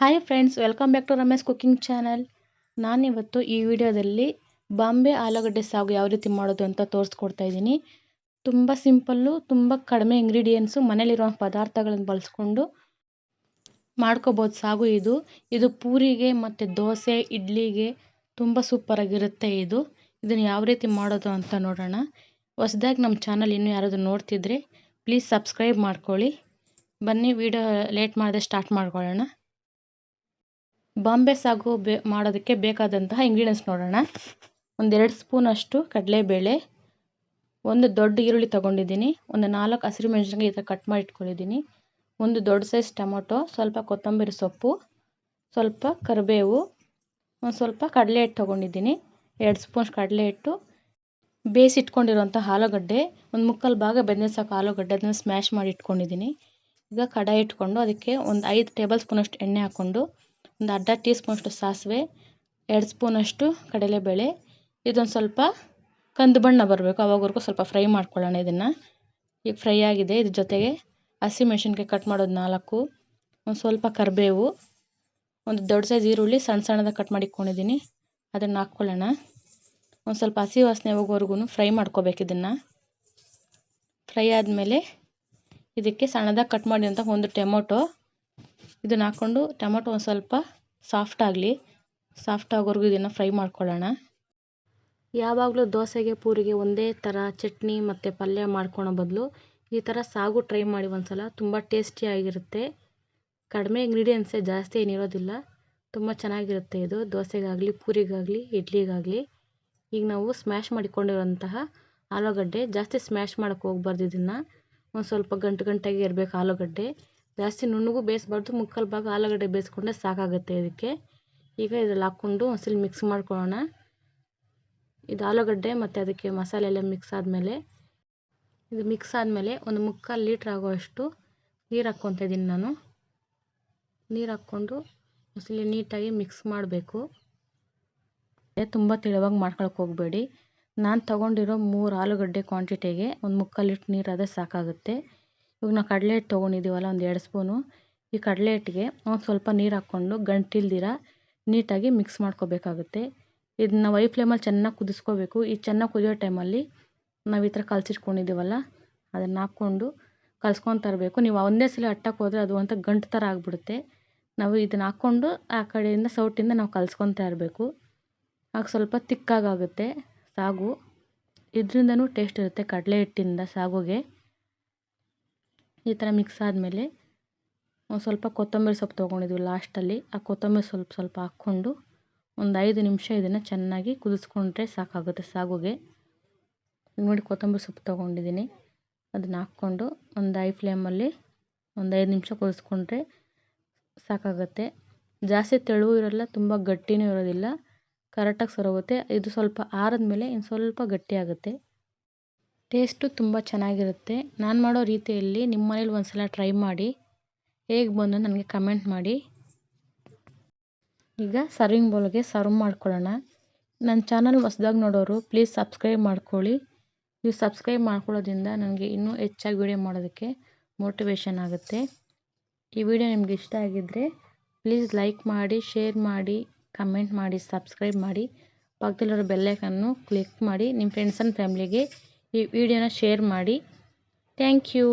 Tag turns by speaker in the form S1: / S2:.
S1: Hi friends welcome back to Ramesh cooking channel ನಾನಿವತ್ತು ಈ ವಿಡಿಯೋದಲ್ಲಿ ಬಾಂಬೆ ಆಲೂಗಡ್ಡೆ ಸಾಗು ಯಾವ ರೀತಿ ಮಾಡೋದು ಅಂತ ತೋರಿಸ್ಕೊಡ್ತಾ ಇದ್ದೀನಿ. ತುಂಬ ಸಿಂಪಲ್ಲು ತುಂಬ ಕಡಿಮೆ ಇಂಗ್ರೀಡಿಯೆಂಟ್ಸು ಮನೇಲಿರೋ ಪದಾರ್ಥಗಳನ್ನು ಬಳಸ್ಕೊಂಡು ಮಾಡ್ಕೋಬೋದು ಸಾಗು ಇದು. ಇದು ಪೂರಿಗೆ ಮತ್ತು ದೋಸೆ, ಇಡ್ಲಿಗೆ ತುಂಬ ಸೂಪರಾಗಿರುತ್ತೆ ಇದು. ಇದನ್ನು ಯಾವ ರೀತಿ ಮಾಡೋದು ಅಂತ ನೋಡೋಣ. ಹೊಸ್ದಾಗಿ ನಮ್ಮ ಚಾನಲ್ ಇನ್ನೂ ಯಾರಾದರೂ ನೋಡ್ತಿದ್ರೆ ಪ್ಲೀಸ್ ಸಬ್ಸ್ಕ್ರೈಬ್ ಮಾಡ್ಕೊಳ್ಳಿ. ಬನ್ನಿ, ವಿಡಿಯೋ ಲೇಟ್ ಮಾಡದೆ ಸ್ಟಾರ್ಟ್ ಮಾಡ್ಕೊಳ್ಳೋಣ. ಬಾಂಬೆ ಸಾಗು ಬೆ, ಮಾಡೋದಕ್ಕೆ ಬೇಕಾದಂತಹ ಇಂಗ್ರೀಡಿಯೆಂಟ್ಸ್ ನೋಡೋಣ. ಒಂದೆರಡು ಸ್ಪೂನಷ್ಟು ಕಡಲೆಬೇಳೆ, ಒಂದು ದೊಡ್ಡ ಈರುಳ್ಳಿ ತೊಗೊಂಡಿದ್ದೀನಿ, ಒಂದು ನಾಲ್ಕು ಹಸಿರು ಮೆಣಸಿನಕಾಯಿ ಈ ಥರ ಕಟ್ ಮಾಡಿ ಇಟ್ಕೊಂಡಿದ್ದೀನಿ, ಒಂದು ದೊಡ್ಡ ಸೈಜ್ ಟೊಮೊಟೊ, ಸ್ವಲ್ಪ ಕೊತ್ತಂಬರಿ ಸೊಪ್ಪು, ಸ್ವಲ್ಪ ಕರಿಬೇವು, ಒಂದು ಸ್ವಲ್ಪ ಕಡಲೆ ಹಿಟ್ಟು ತೊಗೊಂಡಿದ್ದೀನಿ, ಎರಡು ಸ್ಪೂನ್ ಕಡಲೆ ಹಿಟ್ಟು ಬೇಯಿಸಿಟ್ಕೊಂಡಿರೋಂಥ ಆಲೂಗಡ್ಡೆ, ಒಂದು ಮುಕ್ಕಾಲು ಭಾಗ ಬೆಂದ ಸಾಕು ಆಲೂಗಡ್ಡೆ ಅದನ್ನು ಸ್ಮ್ಯಾಶ್ ಮಾಡಿ ಇಟ್ಕೊಂಡಿದ್ದೀನಿ. ಈಗ ಕಡಾಯಿ ಇಟ್ಕೊಂಡು ಅದಕ್ಕೆ ಒಂದು ಐದು ಟೇಬಲ್ ಸ್ಪೂನಷ್ಟು ಎಣ್ಣೆ ಹಾಕ್ಕೊಂಡು ಒಂದು ಅರ್ಧ ಟೀ ಸ್ಪೂನಷ್ಟು ಸಾಸಿವೆ, ಎರಡು ಸ್ಪೂನಷ್ಟು ಕಡಲೆಬೇಳೆ, ಇದೊಂದು ಸ್ವಲ್ಪ ಕಂದು ಬಣ್ಣ ಬರಬೇಕು. ಅವಾಗವರೆಗೂ ಸ್ವಲ್ಪ ಫ್ರೈ ಮಾಡ್ಕೊಳ್ಳೋಣ ಇದನ್ನು. ಈಗ ಫ್ರೈ ಆಗಿದೆ. ಇದ್ರ ಜೊತೆಗೆ ಹಸಿಮೆಣ್ಸಿನ್ಕಾಯಿ ಕಟ್ ಮಾಡೋದು ನಾಲ್ಕು, ಒಂದು ಸ್ವಲ್ಪ ಕರಿಬೇವು, ಒಂದು ದೊಡ್ಡ ಸೈಜ್ ಈರುಳ್ಳಿ ಸಣ್ಣ ಸಣ್ಣದಾಗಿ ಕಟ್ ಮಾಡಿ ಇಟ್ಕೊಂಡಿದ್ದೀನಿ. ಅದನ್ನು ಹಾಕ್ಕೊಳ್ಳೋಣ. ಒಂದು ಸ್ವಲ್ಪ ಹಸಿ ವಾಸನೆ ಹೋಗೋವರೆಗೂ ಫ್ರೈ ಮಾಡ್ಕೋಬೇಕು ಇದನ್ನು. ಫ್ರೈ ಆದಮೇಲೆ ಇದಕ್ಕೆ ಸಣ್ಣದಾಗಿ ಕಟ್ ಮಾಡಿದಂಥ ಒಂದು ಟೊಮೊಟೊ ಇದನ್ನು ಹಾಕ್ಕೊಂಡು ಟೊಮೊಟೊ ಒಂದು ಸ್ವಲ್ಪ ಸಾಫ್ಟ್ ಆಗಲಿ ಸಾಫ್ಟ್ ಆಗೋವರೆಗೂ ಇದನ್ನು ಫ್ರೈ ಮಾಡ್ಕೊಳ್ಳೋಣ. ಯಾವಾಗಲೂ ದೋಸೆಗೆ, ಪೂರಿಗೆ ಒಂದೇ ಥರ ಚಟ್ನಿ ಮತ್ತು ಪಲ್ಯ ಮಾಡ್ಕೊಳೋ ಬದಲು ಈ ಥರ ಸಾಗು ಟ್ರೈ ಮಾಡಿ ಒಂದ್ಸಲ. ತುಂಬ ಟೇಸ್ಟಿಯಾಗಿರುತ್ತೆ ಕಡಿಮೆ ಇಂಗ್ರೀಡಿಯೆಂಟ್ಸೇ ಜಾಸ್ತಿ ಏನಿರೋದಿಲ್ಲ. ತುಂಬ ಚೆನ್ನಾಗಿರುತ್ತೆ ಇದು. ದೋಸೆಗಾಗಲಿ, ಪೂರಿಗಾಗಲಿ, ಇಡ್ಲಿಗಾಗಲಿ. ಈಗ ನಾವು ಸ್ಮ್ಯಾಶ್ ಮಾಡಿಕೊಂಡಿರುವಂತಹ ಆಲೂಗಡ್ಡೆ ಜಾಸ್ತಿ ಸ್ಮ್ಯಾಶ್ ಮಾಡೋಕ್ಕೆ ಹೋಗ್ಬಾರ್ದು ಇದನ್ನು. ಒಂದು ಸ್ವಲ್ಪ ಗಂಟು ಗಂಟಾಗಿ ಇರಬೇಕು ಆಲೂಗಡ್ಡೆ. ಜಾಸ್ತಿ ನುಣ್ಣಗೂ ಬೇಯಿಸ್ಬಾರ್ದು, ಮುಕ್ಕಾಲು ಭಾಗ ಆಲೂಗಡ್ಡೆ ಬೇಯಿಸ್ಕೊಂಡ್ರೆ ಸಾಕಾಗುತ್ತೆ ಇದಕ್ಕೆ. ಈಗ ಇದ್ರಲ್ಲಿ ಹಾಕ್ಕೊಂಡು ಒಂದ್ಸಲ ಮಿಕ್ಸ್ ಮಾಡ್ಕೊಳ್ಳೋಣ. ಇದು ಆಲೂಗಡ್ಡೆ ಮತ್ತು ಅದಕ್ಕೆ ಮಸಾಲೆ ಎಲ್ಲ ಮಿಕ್ಸ್ ಆದಮೇಲೆ, ಇದು ಮಿಕ್ಸ್ ಆದಮೇಲೆ ಒಂದು ಮುಕ್ಕಾಲು ಲೀಟ್ರ್ ಆಗೋಷ್ಟು ನೀರು ಹಾಕ್ಕೊತ ಇದ್ದೀನಿ ನಾನು. ನೀರು ಹಾಕ್ಕೊಂಡು ಒಂದ್ಸಲ ನೀಟಾಗಿ ಮಿಕ್ಸ್ ಮಾಡಬೇಕು. ತುಂಬ ತೆಳುವಾಗಿ ಮಾಡ್ಕೊಳಕ್ಕೆ ಹೋಗಬೇಡಿ. ನಾನು ತೊಗೊಂಡಿರೋ ಮೂರು ಆಲೂಗಡ್ಡೆ ಕ್ವಾಂಟಿಟಿಗೆ ಒಂದು ಮುಕ್ಕಾಲು ಲೀಟ್ರ್ ನೀರಾದರೆ ಸಾಕಾಗುತ್ತೆ. ಇವಾಗ ನಾವು ಕಡಲೆ ಹಿಟ್ಟು ತೊಗೊಂಡಿದ್ದೀವಲ್ಲ ಒಂದು ಎರಡು ಸ್ಪೂನು. ಈ ಕಡಲೆ ಹಿಟ್ಟಿಗೆ ಒಂದು ಸ್ವಲ್ಪ ನೀರು ಹಾಕ್ಕೊಂಡು ಗಂಟಿಲ್ದಿರ ನೀಟಾಗಿ ಮಿಕ್ಸ್ ಮಾಡ್ಕೋಬೇಕಾಗುತ್ತೆ. ಇದನ್ನ ವೈ ಫ್ಲೇಮಲ್ಲಿ ಚೆನ್ನಾಗಿ ಕುದಿಸ್ಕೋಬೇಕು. ಈ ಚೆನ್ನಾಗಿ ಕುದಿಯೋ ಟೈಮಲ್ಲಿ ನಾವು ಈ ಥರ ಕಲಸಿಟ್ಕೊಂಡಿದ್ದೀವಲ್ಲ, ಅದನ್ನು ಹಾಕ್ಕೊಂಡು ಕಲ್ಸ್ಕೊಂಡು ತರಬೇಕು. ನೀವು ಒಂದೇ ಸಲ ಅಟ್ಟಕ್ಕೆ ಹೋದರೆ ಅದು ಅಂತ ಗಂಟು ಥರ ಆಗಿಬಿಡುತ್ತೆ. ನಾವು ಇದನ್ನು ಹಾಕ್ಕೊಂಡು ಆ ಕಡೆಯಿಂದ ಸೌಟಿಂದ ನಾವು ಕಲ್ಸ್ಕೊತಾ ಇರಬೇಕು ಆಗ ಸ್ವಲ್ಪ ತಿಕ್ಕಾಗುತ್ತೆ ಸಾಗು. ಇದರಿಂದನೂ ಟೇಸ್ಟ್ ಇರುತ್ತೆ ಕಡಲೆ ಹಿಟ್ಟಿಂದ ಸಾಗುಗೆ. ಈ ಥರ ಮಿಕ್ಸ್ ಆದಮೇಲೆ ಒಂದು ಸ್ವಲ್ಪ ಕೊತ್ತಂಬರಿ ಸೊಪ್ಪು ತೊಗೊಂಡಿದ್ವಿ ಲಾಸ್ಟಲ್ಲಿ ಆ ಕೊತ್ತಂಬರಿ ಸ್ವಲ್ಪ ಸ್ವಲ್ಪ ಹಾಕ್ಕೊಂಡು ಒಂದು ಐದು ನಿಮಿಷ ಇದನ್ನು ಚೆನ್ನಾಗಿ ಕುದಿಸ್ಕೊಂಡ್ರೆ ಸಾಕಾಗುತ್ತೆ ಸಾಗುಗೆ. ನೋಡಿ ಕೊತ್ತಂಬರಿ ಸೊಪ್ಪು ತೊಗೊಂಡಿದ್ದೀನಿ. ಅದನ್ನು ಹಾಕ್ಕೊಂಡು ಒಂದು ಐ ಫ್ಲೇಮಲ್ಲಿ ಒಂದು ಐದು ನಿಮಿಷ ಕುದಿಸ್ಕೊಂಡ್ರೆ ಸಾಕಾಗುತ್ತೆ. ಜಾಸ್ತಿ ತೆಳು ಇರೋಲ್ಲ, ತುಂಬ ಗಟ್ಟಿನೂ ಇರೋದಿಲ್ಲ. ಕರೆಕ್ಟಾಗಿ ಸರೋಗುತ್ತೆ. ಇದು ಸ್ವಲ್ಪ ಆರಿದ್ಮೇಲೆ ಇನ್ನು ಸ್ವಲ್ಪ ಗಟ್ಟಿಯಾಗುತ್ತೆ ಟೇಸ್ಟು ತುಂಬ ಚೆನ್ನಾಗಿರುತ್ತೆ. ನಾನು ಮಾಡೋ ರೀತಿಯಲ್ಲಿ ನಿಮ್ಮ ಮನೇಲಿ ಒಂದು ಸಲ ಟ್ರೈ ಮಾಡಿ. ಹೇಗೆ ಬಂದು ನನಗೆ ಕಮೆಂಟ್ ಮಾಡಿ. ಈಗ ಸರ್ವಿಂಗ್ ಬೌಲ್ಗೆ ಸರ್ವ್ ಮಾಡ್ಕೊಳ್ಳೋಣ. ನನ್ನ ಚಾನಲ್ ಹೊಸ್ದಾಗಿ ನೋಡೋರು ಪ್ಲೀಸ್ ಸಬ್ಸ್ಕ್ರೈಬ್ ಮಾಡ್ಕೊಳ್ಳಿ. ನೀವು ಸಬ್ಸ್ಕ್ರೈಬ್ ಮಾಡ್ಕೊಳ್ಳೋದ್ರಿಂದ ನನಗೆ ಇನ್ನೂ ಹೆಚ್ಚಾಗಿ ವೀಡಿಯೋ ಮಾಡೋದಕ್ಕೆ ಮೋಟಿವೇಶನ್ ಆಗುತ್ತೆ. ಈ ವಿಡಿಯೋ ನಿಮ್ಗೆ ಇಷ್ಟ ಆಗಿದ್ದರೆ ಪ್ಲೀಸ್ ಲೈಕ್ ಮಾಡಿ ಶೇರ್ ಮಾಡಿ ಕಮೆಂಟ್ ಮಾಡಿ ಸಬ್ಸ್ಕ್ರೈಬ್ ಮಾಡಿ. ಪಕ್ಕದಲ್ಲಿರೋ ಬೆಲ್ಲೈಕನ್ನು ಕ್ಲಿಕ್ ಮಾಡಿ. ನಿಮ್ಮ ಫ್ರೆಂಡ್ಸ್ ಆ್ಯಂಡ್ ಫ್ಯಾಮ್ಲಿಗೆ ಈ ವಿಡಿಯೋನ ಶೇರ್ ಮಾಡಿ. Thank you.